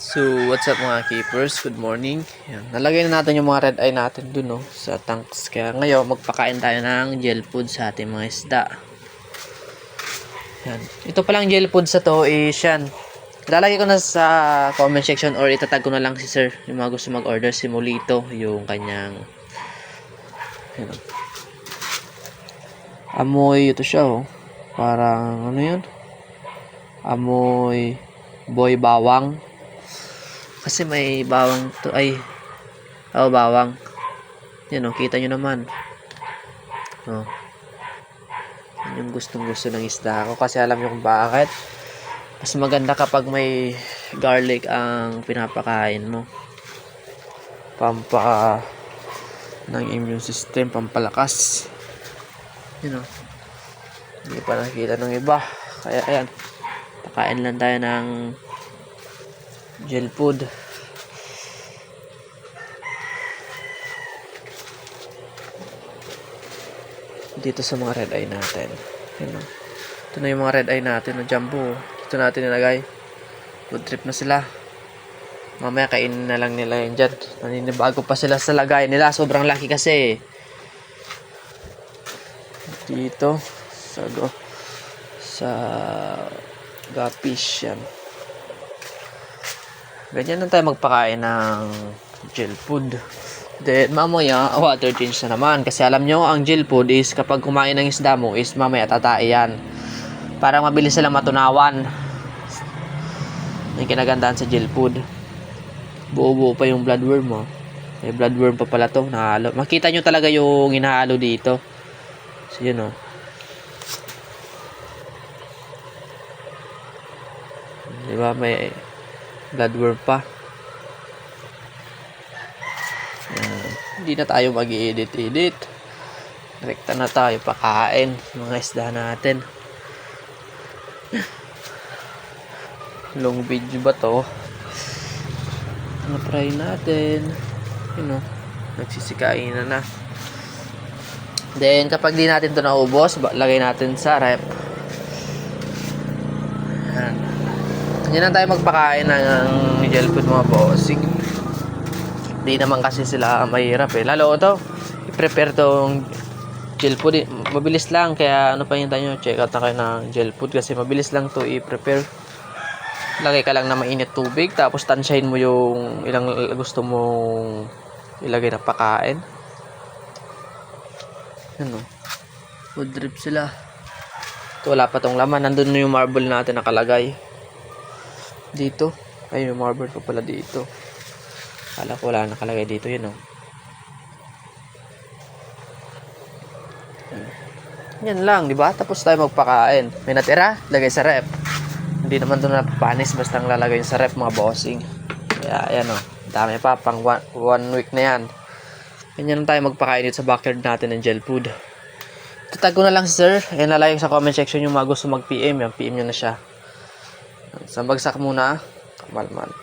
So, what's up mga keepers? Good morning. Yan. Nalagay na natin yung mga red eye natin dun, no, sa tanks. Kaya ngayon, magpakain tayo ng gel food sa ating mga isda. Yan. Ito palang gel food sa to is yan. Lalagay ko na sa comment section or itatag ko na lang si sir. Yung mga gusto mag-order si Molito, yung kanyang yan. Amoy, ito siya, oh. Parang, ano yun? Amoy boy bawang. Kasi may bawang to ay oh bawang. Yan oh, kita nyo naman. Oh. Yan yung gustong gusto ng isda ko kasi alam nyo kung bakit. Mas maganda kapag may garlic ang pinapakain mo. Pampa ng immune system, pampalakas. Yun oh. Hindi pa nakikita ng iba. Kaya ayan. Pakain lang tayo ng gel food. Dito sa mga red eye natin. Yun o. Ito na yung mga red eye natin na jumbo. Dito natin nilagay. Good trip na sila. Mamaya kainin na lang nila yun dyan. Naninibago pa sila sa lagay nila. Sobrang laki kasi. Dito. Sa go. Sa gapish yan. Ganyan lang tayo magpakain ng gel food. Then, mamaya, water change na naman. Kasi alam nyo, ang gel food is kapag kumain ng isda mo is mamaya tatai yan. Para mabilis silang matunawan. Yung kinagandahan sa gel food. Buo-buo pa yung bloodworm mo. May bloodworm pa pala to. Nahalo. Makita nyo talaga yung hinahalo dito. So, yun o. Di ba? May bloodworm pa. Hindi na tayo mag edit edit Direkta na tayo pakain mga isda natin. Long video ba to? Ano try natin? You know, nagsisikain na na. Then, kapag di natin to naubos, lagay natin sa rep. Yan lang tayo magpakain ng gel food mga bossing. Di naman kasi sila mahirap eh. Lalo ito, i-prepare tong gel food. eh. Mabilis lang, kaya ano pa yung nyo, check out na kayo ng gel food kasi mabilis lang to i-prepare. Lagay ka lang na mainit tubig, tapos tansyahin mo yung ilang gusto mong ilagay na pakain. Ano? Food drip sila. Ito, wala pa tong laman. Nandun na yung marble natin nakalagay. Dito. Ay, yung marble pa pala dito. Kala ko wala nakalagay dito yun, oh. Yan lang, di ba? Tapos tayo magpakain. May natira, lagay sa rep. Hindi naman doon napapanis, basta ang lalagay sa rep, mga bossing. Kaya, ayan, oh. Dami pa, pang one, one week na yan. Ganyan lang tayo magpakain dito sa backyard natin ng gel food. Tatag ko na lang si sir. Ayan lalagay sa comment section yung mga gusto mag-PM. Yan, PM nyo na siya. Sa bagsak muna. Kamalman.